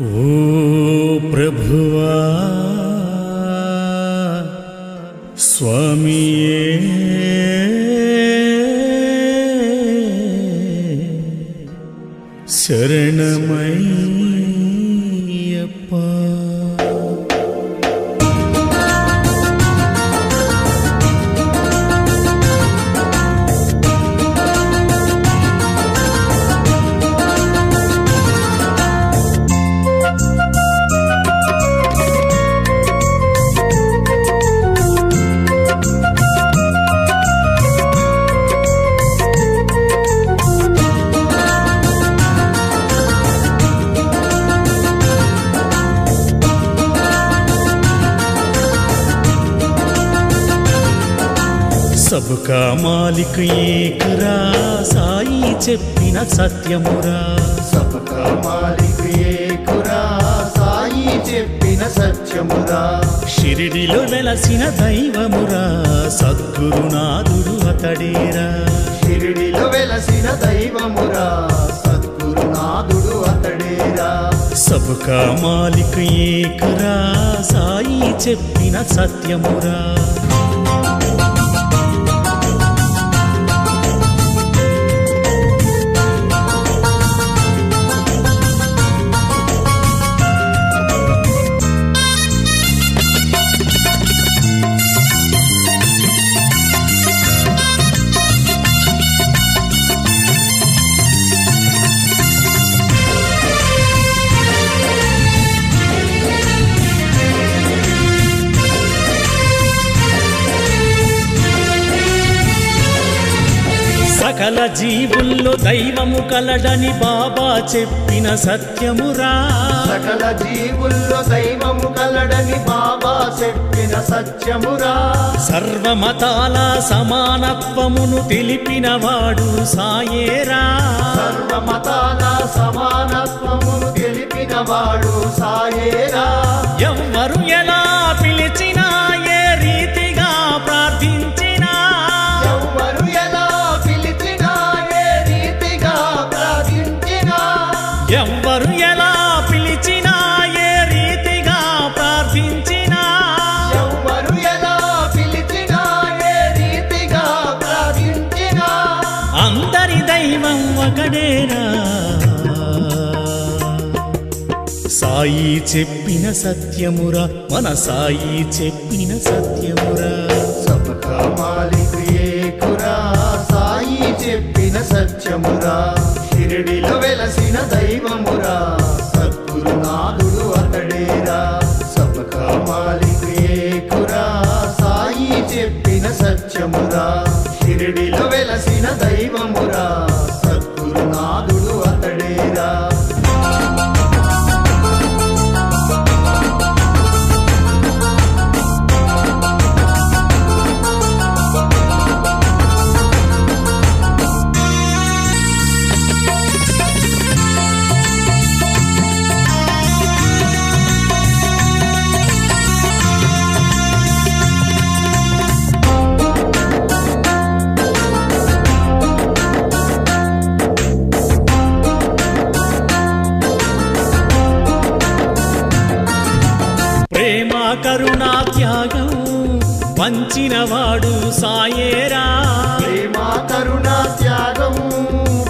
ఓ ప్రభువా స్వామియే. శరణమయ్యప్ప సబుకా మాలిక్ ఏకరా సాయి చెప్పిన సత్యమురా. సబకా మాలిక్ ఏకురా సాయి చెప్పిన సత్యమురా. షిరిడిలో వెలసిన దైవమురా సద్గురునాథుడు అతడేరా. షిరిడిలో వెలసిన దైవమురా సద్గురునాథుడు అతడేరా. సబుకా మాలిక్ ఏకరా సాయి చెప్పిన సత్యమురా. సకల జీవుల్లో దైవము కలడని బాబా చెప్పిన సత్యమురా. సకల జీవుల్లో దైవము కలడని బాబా చెప్పిన సత్యమురా. సర్వమతాల సమానత్వమును తెలిపినవాడు సాయేరా. సర్వమతాల సమానత్వమును తెలిపిన వాడు సాయేరా. ఎవ్వరు సాయి చెప్పిన సత్యమురా మన సాయి చెప్పిన సత్యమురా. సబకా మాలిక్ ఏకురా సాయి చెప్పిన సత్యమురా షిరిడిలో వెలసిన దైవమురా. త్యాగం పంచినవాడు సాయేరా. ప్రేమ కరుణ త్యాగం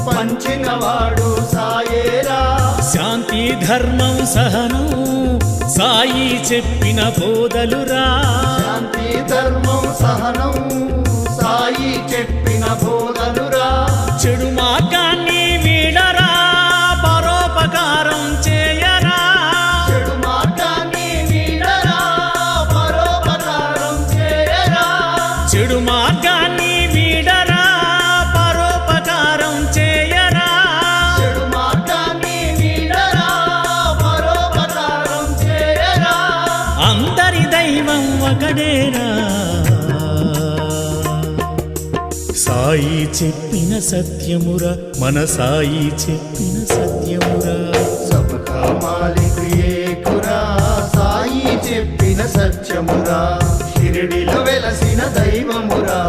పంచినవాడు సాయేరా. శాంతి ధర్మం సహనం సాయి చెప్పిన బోధలురా. శాంతి ధర్మం సహనం సాయి చెప్పిన బోధనురా చెడు మార్గాన్ని కడేరా. సాయి చెప్పిన సత్యమురా మన సాయి చెప్పిన సత్యమురా. సబకా మాలిక్ ఏకురా సాయి చెప్పిన సత్యమురా షిరిడిలో వెలసిన దైవమురా.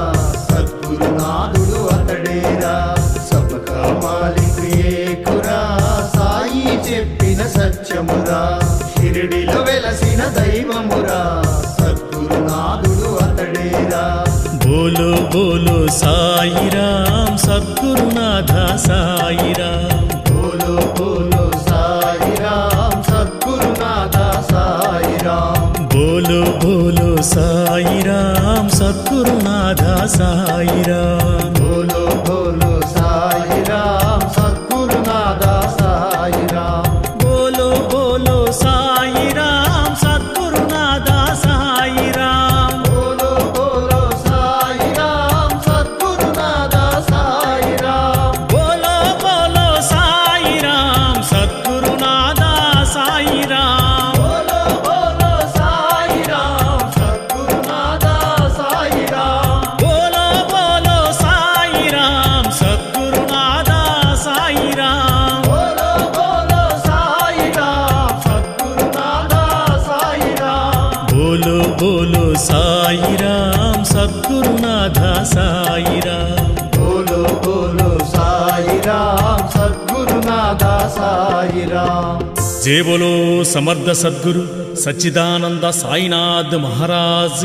బోలో బోలో సాయి రామ్ సద్గురునాథ సాయి రామ్. బోలో బోలో సాయి రామ్ సద్గురునాథ సాయి రామ్. బోలో బోలో సాయి రామ్ సద్గురునాథ సాయి రామ్. బోలో సాయిరాం సద్గురునాథ సాయిరాం. బోలో బోలో సాయిరాం సద్గురునాథ సాయిరాం. జయ బోలో సమర్థ సద్గురు సచ్చిదానంద సాయినాథ్ మహారాజ్